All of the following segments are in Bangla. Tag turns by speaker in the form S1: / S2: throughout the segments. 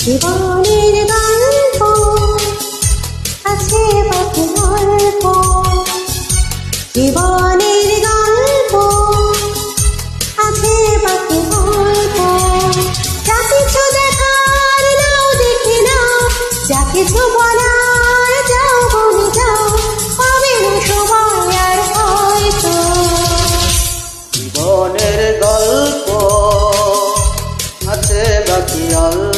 S1: জীবনের গল্প গল্প জীবনের গল্প আছে বাকি গল্প যা কিছু দেখার নাও দেখে নাও যা কিছু বলার যাও
S2: জীবনের গল্প আছে বাকি অল্প।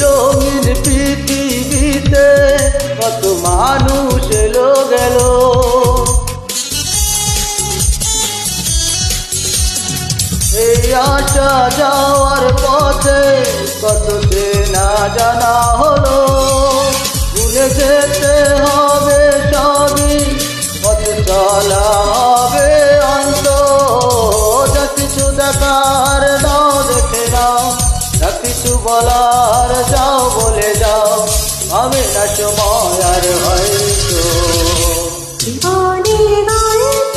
S2: রঙিন পৃথিবীতে কত মানুষ এলো গেল। এই আসা যাওয়ার পথে কত না জানা হলো। ভুলে যেতে হবে বলার যাও বলে যাও হবে না সময় আর হয়তো
S1: জীবনের গল্প